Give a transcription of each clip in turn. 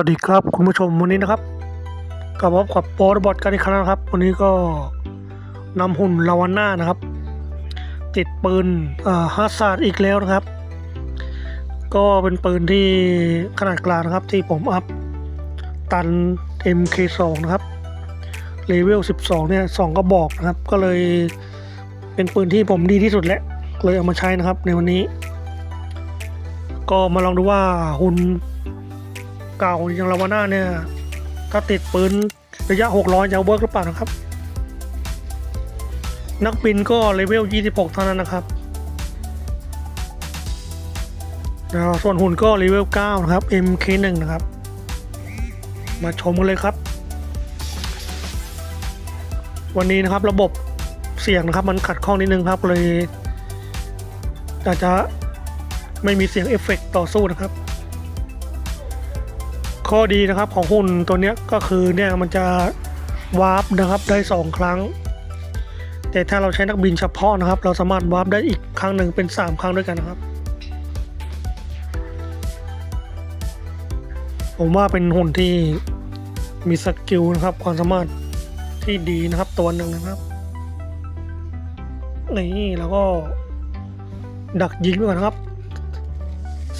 วัสดีครับคุณผู้ชมวันนี้นะครับกลับมาพบกับโปรบอทกันอีกครั้งนะครับ วันนี้ก็นำหุ่นลาวาน่านะครับ ติดปืนฮัสซาดอีกแล้วนะครับ ก็เป็นปืนที่ขนาดกลางนะครับที่ผมอัพตัน MK2 นะครับเลเวล 12 เนี่ยสองก็บอกนะครับ ก็เลยเป็นปืนที่ผมดีที่สุดแล้วเลยเอามาใช้นะครับในวันนี้ ก็มาลองดูว่าหุ่น เก่าอย่างลาวาน่าเนี่ย ถ้าติดปืนระยะ 600จะเวิร์กหรือเปล่านะครับ นักบินก็เลเวล 26 เท่านั้นนะครับแล้วส่วนหุ่นก็เลเวล 9 นะครับ MK1 นะครับ มาชมกันเลยครับ วันนี้นะครับระบบเสียงนะครับมันขัดข้องนิดนึงครับเลยอาจจะไม่มีเสียงเอฟเฟกต์ต่อสู้นะครับ ข้อดีนะครับของหุ่นตัวนี้ก็คือเนี่ยมันจะวาร์ปนะครับได้สองครั้ง แต่ถ้าเราใช้นักบินเฉพาะนะครับ เราสามารถวาร์ปได้อีกครั้งหนึ่งเป็นสามครั้งด้วยกันนะครับ ผมว่าเป็นหุ่นที่มีสกิลนะครับความสามารถที่ดีนะครับตัวหนึ่งนะครับนี่แล้วก็ดักยิงไว้ก่อนนะครับ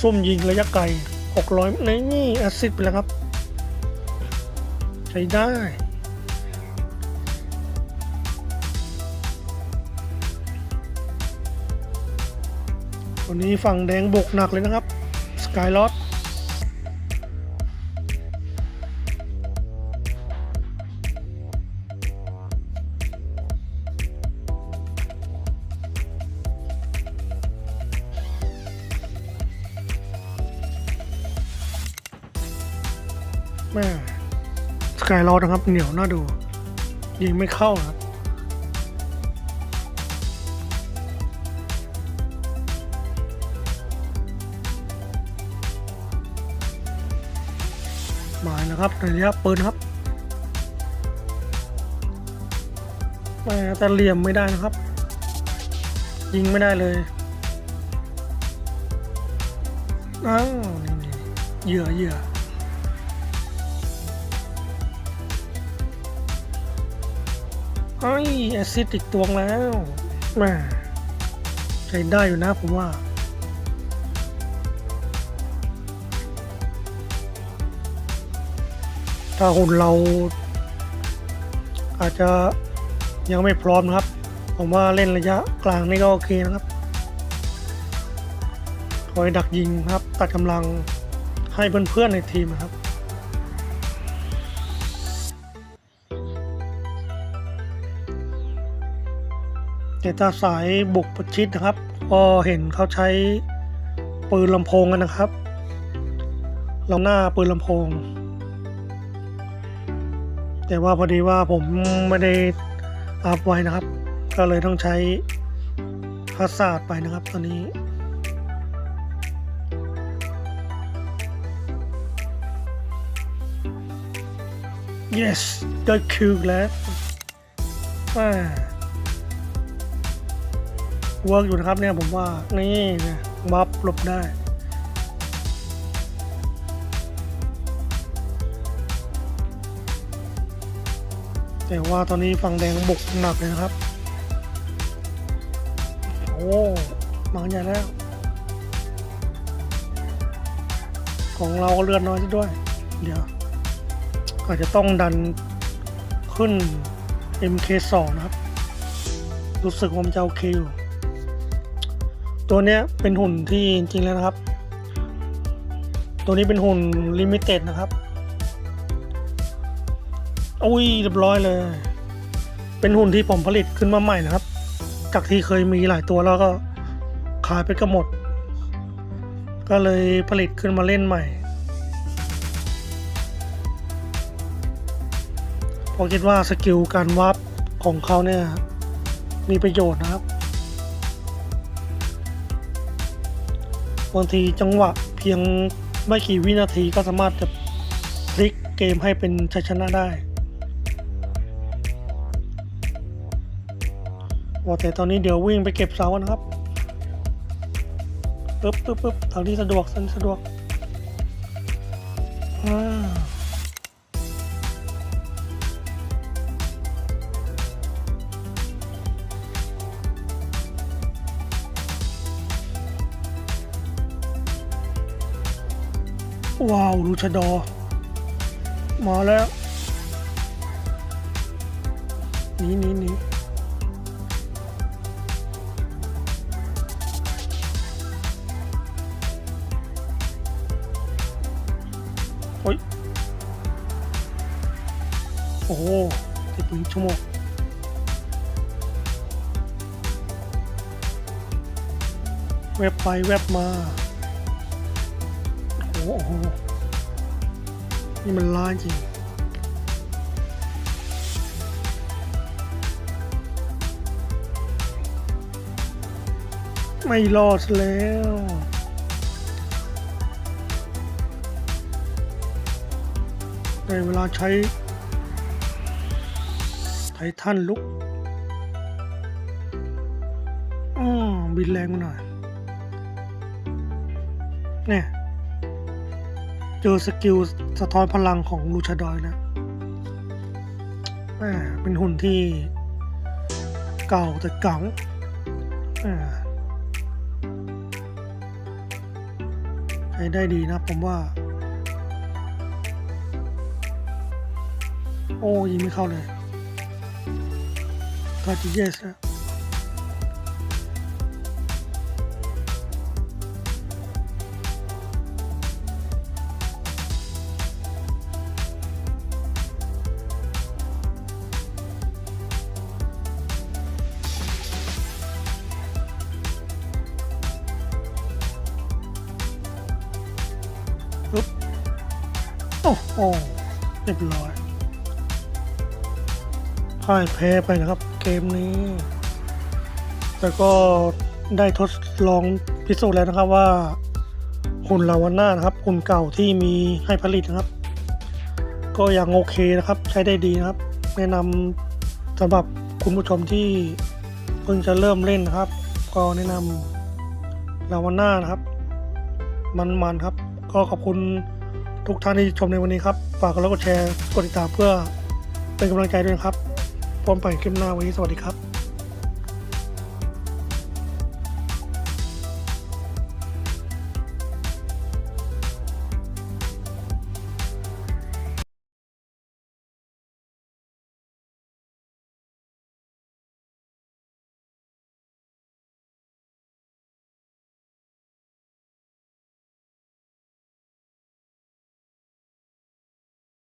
ซุ่มยิงระยะไกล 600ในนี่แอซิดไปแล้วครับ ใช้ได้ วันนี้ฝั่งแดงบกหนักเลยนะครับ สกายลอต แม่สกายลอนะครับ เหนียวน่าดู ยิงไม่เข้าครับหมายนะครับระยะปืนครับแม่แต่เหลี่ยมไม่ได้นะครับ ยิงไม่ได้เลยอ้าวเหยื่อเหยื่อ ไอ้แอซิดติดตวงแล้วแม่ใช้ได้อยู่นะผมว่า ถ้าหุ่นเรา อาจจะยังไม่พร้อมนะครับ ผมว่าเล่นระยะกลางนี่ก็โอเคนะครับ คอยดักยิงครับ ตัดกำลังให้เพื่อนๆในทีมนะครับ แต่ถ้าสายบุกประชิดนะครับ ก็เห็นเขาใช้ปืนลำโพงกันนะครับลำหน้าปืนลำโพง แต่ว่าพอดีว่าผมไม่ได้อัพไว้นะครับ ก็เลยต้องใช้พัสซาดไปนะครับตอนนี้ yes ได้คิวแล้วว่า เวิร์กอยู่นะครับเนี่ยผมว่านี่นะบัฟหลบได้แต่ว่าตอนนี้ฝั่งแดงบุกหนักเลยนะครับ โอ้มาใหญ่แล้ว ของเราก็เลือดน้อยด้วย เดี๋ยว อาจจะต้องดันขึ้น MK2 นะครับ รู้สึกว่ามันจะโอเคอยู่ ตัวนี้เป็นหุ่นที่จริงๆแล้วนะครับ ตัวนี้เป็นหุ่นลิมิเต็ดนะครับอุ้ยเรียบร้อยเลย เป็นหุ่นที่ผมผลิตขึ้นมาใหม่นะครับ จากที่เคยมีหลายตัวแล้วก็ขายไปก็หมด ก็เลยผลิตขึ้นมาเล่นใหม่พอคิดว่าสกิลการวาร์ปของเขาเนี่ยมีประโยชน์นะครับ บางทีจังหวะเพียงไม่กี่วินาทีก็สามารถจะพลิกเกมให้เป็นชัยชนะได้ว่าแต่ตอนนี้เดี๋ยววิ่งไปเก็บเสานะครับปึ๊บปึ๊บปึ๊บทางที่สะดวกสันสะดวกอ่า ว้าวลูชาดอ มาแล้วนีหนีหนีโอ้ย โอ้โหติดปืนชั่วโมงแวบไปแวบมา โอ้โห นี่มันล้าจริง ไม่รอดแล้วในเวลาใช้ไททันลุกอ๋อบินแรงมาหน่อยเนี่ย จอสกิลสะท้อนพลังของลูชาดอยแล้วแหม่เป็นหุ่นที่เก่าแต่เก๋าใช้ได้ดีนะผมว่า โอ้ยิงไม่เข้าเลยก็จะเยสแล้ โอ้โหเรียบร้อยพ่ายแพ้ไปนะครับ เกมนี้ แต่ก็ได้ทดลองพิสูจน์แล้วนะครับว่าหุ่นลาวาน่านะครับหุ่นเก่าที่มีให้ผลิตนะครับ ก็ยังโอเคนะครับ ใช้ได้ดีนะครับ แนะนำสำหรับคุณผู้ชมที่เพิ่งจะเริ่มเล่นนะครับ ก็แนะนำลาวาน่านะครับ มันๆครับ ก็ขอบคุณ ทุกท่านที่ชมในวันนี้ครับฝากกดไลค์กดแชร์กดติดตามเพื่อเป็นกำลังใจด้วยนะครับพร้อมไปคลิปหน้าวันนี้สวัสดีครับ